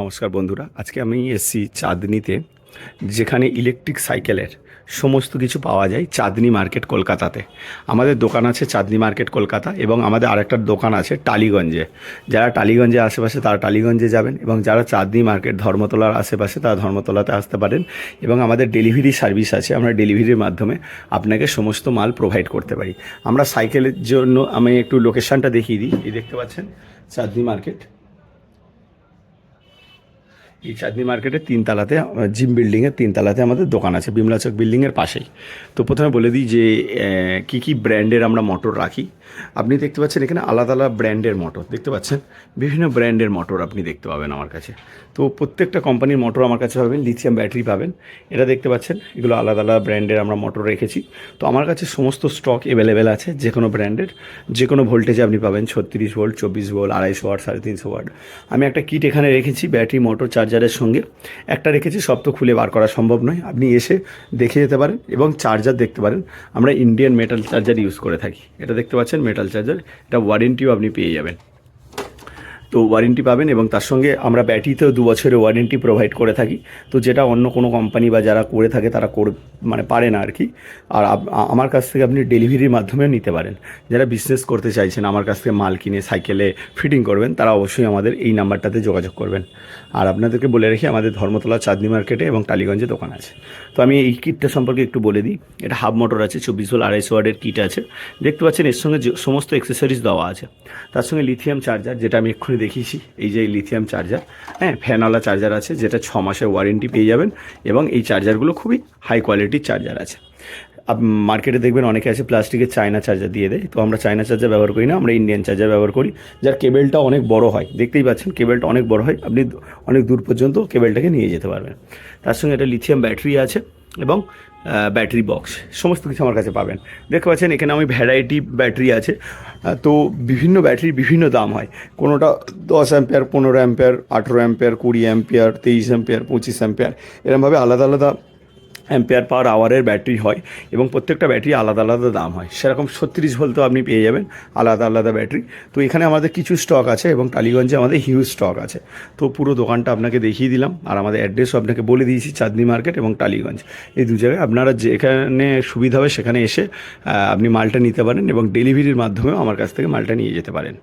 নমস্কার বন্ধুরা, আজকে আমি এসেছি চাঁদনিতে, যেখানে ইলেকট্রিক সাইকেলের সমস্ত কিছু পাওয়া যায় চাঁদনি মার্কেট কলকাতাতে। আমাদের দোকান আছে চাঁদনি মার্কেট কলকাতা এবং আমাদের আরেকটা দোকান আছে টালিগঞ্জে। যারা টালিগঞ্জে আশেপাশে তারা টালিগঞ্জে যাবেন এবং যারা চাঁদনি মার্কেট ধর্মতলার আশেপাশে তারা ধর্মতলাতে আসতে পারেন এবং আমাদের ডেলিভারি সার্ভিস আছে, আমরা ডেলিভারির মাধ্যমে আপনাকে সমস্ত মাল প্রোভাইড করতে পারি। আমরা সাইকেলের জন্য আমি একটু লোকেশনটা দেখিয়ে দিই, এই দেখতে পাচ্ছেন চাঁদনি মার্কেট এই চাঁদনি মার্কেটের তিনতলাতে জিম বিল্ডিংয়ের তিনতলাতে আমাদের দোকান আছে বিমলা চক বিল্ডিংয়ের পাশেই। তো প্রথমে বলে দিই যে কী কী ব্র্যান্ডের আমরা মোটর রাখি। আপনি দেখতে পাচ্ছেন এখানে আলাদা আলাদা ব্র্যান্ডের মোটর, দেখতে পাচ্ছেন? বিভিন্ন ব্র্যান্ডের মোটর আপনি দেখতে পাবেন আমার কাছে। তো প্রত্যেকটা কোম্পানির মোটর আমার কাছে পাবেন, লিথিয়াম ব্যাটারি পাবেন। এটা দেখতে পাচ্ছেন, এগুলো আলাদা আলাদা ব্র্যান্ডের আমরা মোটর রেখেছি। তো আমার কাছে সমস্ত স্টক অ্যাভেলেবেল আছে যে কোনো ব্র্যান্ডের। যে কোনো ভোল্টেজে আপনি পাবেন ছত্রিশ ভোল্ট, চব্বিশ ভোল্ট, আড়াইশো ওয়াট, সাড়ে তিনশো ওয়াট। আমি একটা কিট এখানে রেখেছি, ব্যাটারি, মোটর চার্জারের সঙ্গে। একটা রেখেছি, সব তো খুলে বার করা সম্ভব নয়। আপনি এসে দেখে যেতে পারেন এবং চার্জার দেখতে পারেন। আমরা ইন্ডিয়ান মেটাল চার্জার ইউজ করে থাকি। এটা দেখতে পাচ্ছেন মেটাল চার্জার এটা ওয়ারেন্টিও আপনি পেয়ে যাবেন। তো ওয়ারেন্টি পাবেন এবং তার সঙ্গে আমরা ব্যাটারিতেও দু বছরের ওয়ারেন্টি প্রোভাইড করে থাকি। তো যেটা অন্য কোনো কোম্পানি বা যারা করে থাকে তারা করে মানে পারে না আর কি আর আমার কাছ থেকে আপনি ডেলিভারির মাধ্যমেও নিতে পারেন। যারা বিজনেস করতে চাইছেন, আমার কাছ থেকে মাল কিনে সাইকেলে ফিটিং করবেন, তারা অবশ্যই আমাদের এই নাম্বারটাতে যোগাযোগ করবেন। আর আপনাদেরকে বলে রেখে আমাদের ধর্মতলা চাঁদনি মার্কেটে এবং টালিগঞ্জে দোকান আছে। তো আমি এই কিটটা সম্পর্কে একটু বলে দিই। এটা হাফ মোটর আছে, চব্বিশ ভোল্ট আড়াইশো ওয়ার্ডের কিট আছে। দেখতে পাচ্ছেন এর সঙ্গে সমস্ত অ্যাক্সেসরিজ দেওয়া আছে। তার সঙ্গে লিথিয়াম চার্জার যেটা আমি এক্ষুনি দেখিয়েছি, এই যে লিথিয়াম চার্জার হ্যাঁ ফ্যানওয়ালা চার্জার আছে, যেটা ছ মাসের ওয়ারেন্টি পেয়ে যাবেন এবং এই চার্জারগুলো খুবই হাই কোয়ালিটির চার্জার আছে। মার্কেটে দেখবেন অনেকে আছে প্লাস্টিকের চায়না চার্জার দিয়ে দেয়, তো আমরা চায়না চার্জার ব্যবহার করি না, আমরা ইন্ডিয়ান চার্জার ব্যবহার করি, যার কেবেলটা অনেক বড় হয়, দেখতেই পাচ্ছেন কেবেলটা অনেক বড় হয়, আপনি অনেক দূর পর্যন্ত কেবেলটাকে নিয়ে যেতে পারবেন। তার সঙ্গে একটা লিথিয়াম ব্যাটারি আছে এবং ব্যাটারি বক্স সমস্ত কিছু আমার কাছে পাবেন। দেখতে পাচ্ছেন, এখানে আমি ভ্যারাইটি ব্যাটারি আছে। তো বিভিন্ন ব্যাটারির বিভিন্ন দাম হয়। কোনোটা দশ অ্যাম্পেয়ার পনেরো অ্যাম্পেয়ার আঠেরো অ্যাম্পেয়ার কুড়ি অ্যাম্পেয়ার তেইশ অ্যাম্পেয়ার পঁচিশ অ্যাম্পেয়ার এরমভাবে আলাদা আলাদা অ্যাম্পেয়ার পাওয়ার আওয়ারের ব্যাটারি হয় এবং প্রত্যেকটা ব্যাটারি আলাদা আলাদা দাম হয়। সেরকম ছত্রিশ ভোল্টও আপনি পেয়ে যাবেন আলাদা আলাদা ব্যাটারি তো এখানে আমাদের কিছু স্টক আছে এবং টালিগঞ্জে আমাদের হিউজ স্টক আছে। তো পুরো দোকানটা আপনাকে দেখিয়ে দিলাম আর আমাদের অ্যাড্রেসও আপনাকে বলে দিয়েছি চাঁদনি মার্কেট এবং টালিগঞ্জ। এই দু জায়গায় আপনারা যেখানে সুবিধা হবে সেখানে এসে আপনি মালটা নিতে পারেন এবং ডেলিভারির মাধ্যমেও আমার কাছ থেকে মালটা নিয়ে যেতে পারেন।